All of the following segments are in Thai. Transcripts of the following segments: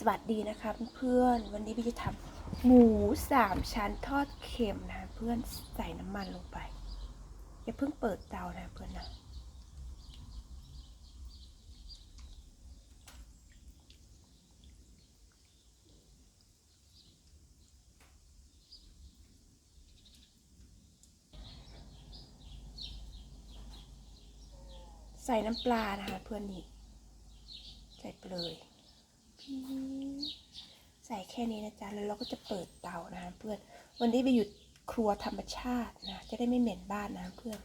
สวัสดีนะคะเพื่อนๆวันนี้พี่จะทำหมูสามชั้นทอดเค็มนะคะเพื่อนใส่น้ำมันลงไป อย่าเพิ่งเปิดเตานะเพื่อนนะใส่น้ำปลานะคะเพื่อนนี่ใส่ไปเลย ใส่แค่นี้นะจ๊ะแล้วเราก็จะเปิดเตานะเพื่อนวันนี้ไปอยู่ครัวธรรมชาตินะจะได้ไม่เหม็นบ้านนะเพื่อน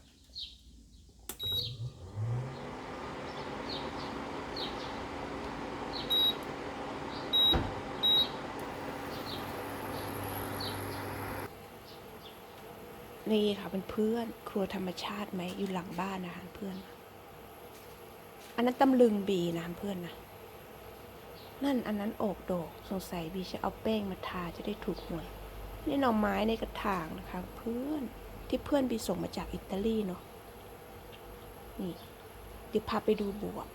นี่ค่ะเป็นเพื่อนครัวธรรมชาติไหมอยู่หลังบ้านนะคะเพื่อน อันนั้นตำลึงบีนะเพื่อนนะ นั่นอันนั้นโอกโดกสงสัยบีจะเอาแป้งมาทาจะได้ถูกหวยนี่หน่อไม้ในกระถางนะคะ เพื่อนที่เพื่อนบีส่งมาจากอิตาลีเนาะนี่เดี๋ยวพาไปดูบวบ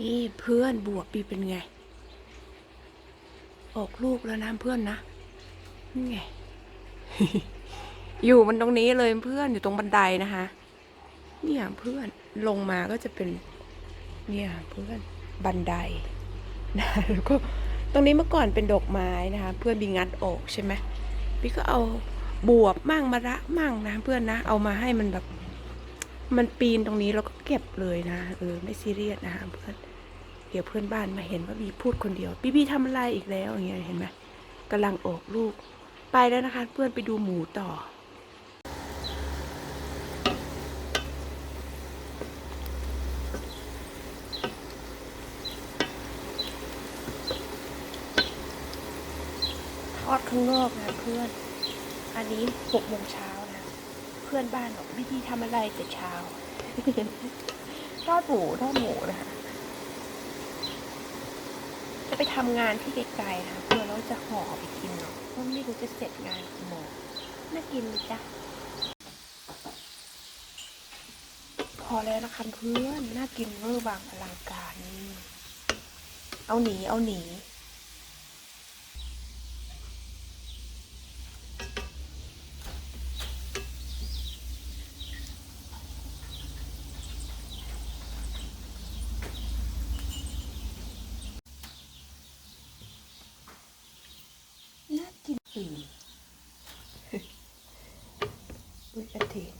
นี่เพื่อนบวบบีเป็นไง ออกลูกแล้วนะเพื่อนนะนี่ไงอยู่มันตรงนี้เลยเพื่อนอยู่ตรงบันไดนะคะ เนี่ยเพื่อนลงมาก็จะเป็น เนี่ยเพื่อนบันไดนะแล้วก็ตรงนี้เมื่อก่อนเป็นดอกไม้นะคะ เพื่อนบีงัดออกใช่ไหมพี่ก็เอาบวบมั่งมะระมั่งนะเพื่อนนะ เอามาให้มันแบบมันปีนตรงนี้แล้วก็เก็บเลยนะเออไม่ซีเรียสนะคะเพื่อนเดี๋ยวเพื่อนบ้านมาเห็นว่าบีพูดคนเดียวบีบีทำอะไรอีกแล้วอย่างเงี้ยเห็นไหมกำลังออกลูกไปแล้วนะคะ เพื่อนไปดูหมูต่อ ทอดข้างนอกนะเพื่อน อันนี้หกโมงเช้านะ เพื่อนบ้านบอกวิธีทำอะไรแต่เช้า ทอดหมูทอดหมูนะคะจะไปทำงานที่ไกลๆนะเพื่อนแล้วจะห่อไปกินเนาะเพราะไม่รู้จะเสร็จงานกี่โมงน่ากินไหมจ๊ะพอแล้วนะคะเพื่อน น่ากินเวอร์บางอลังการนี่ เอาหนี เอาหนี น่ากิน อุ้ยกระเทียม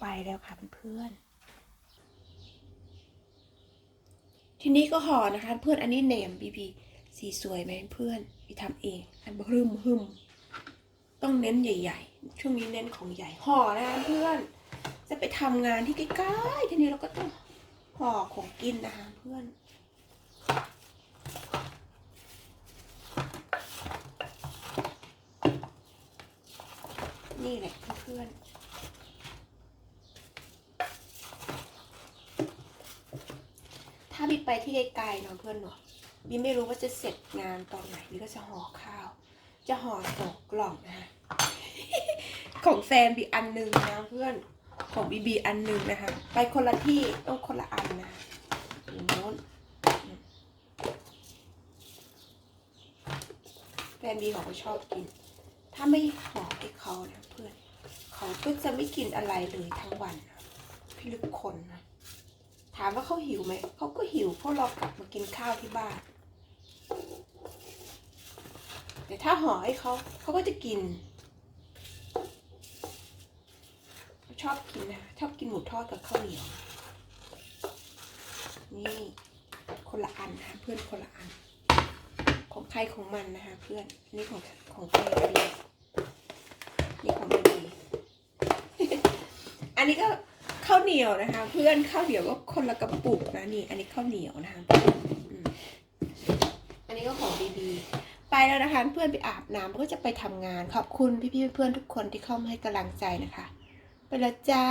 ไปแล้วค่ะเพื่อนทีนี้ก็ห่อนะคะ เพื่อนอันนี้เนมบีบีสีสวยไหมเพื่อนบีทำเอง อันบรึมหึมต้องเน้นใหญ่ ๆ ช่วงนี้เน้นของใหญ่ห่อนะคะเพื่อน จะไปทำงานที่ใกล้ๆทีนี้เราก็ต้องห่อของกินนะคะเพื่อน นี่แหละเพื่อนๆถ้าบีไปที่ไกลๆเนาะเพื่อนเนาะบีไม่รู้ว่าจะเสร็จงานตอนไหนบีก็จะห่อข้าว จะห่อสองกล่องนะคะของแฟนบีอันหนึ่งนะเพื่อนของบีบีอันหนึ่งนะคะ ไปคนละที่ต้องคนละอันนะอย่างโน้นแฟนบีเขาก็ชอบกิน ถ้าไม่ห่อให้เขานะเพื่อน เขาก็จะไม่กินอะไรเลยทั้งวันพี่ลึกคนนะถามว่าเขาหิวไหม เขาก็หิวเพราะเรากลับมากินข้าวที่บ้าน แต่ถ้าห่อให้เขา เขาก็จะกิน ชอบกินนะ ชอบกินหมูทอดกับข้าวเหนียว นี่ คนละอันนะเพื่อนคนละอัน ของใครของมันนะคะเพื่อน นี่ของของแฟนบี นี่ของดี อันนี้ก็ข้าวเหนียวนะคะ เพื่อนข้าวเหนียวก็คนละกระปุกนะนี่ อันนี้ข้าวเหนียวนะคะอันนี้ก็ของดีๆ ไปแล้วนะคะเพื่อนไปอาบน้ำก็จะไปทำงาน ขอบคุณพี่ๆเพื่อนๆทุกคนที่เข้ามาให้กำลังใจนะคะ ไปแล้วจ้า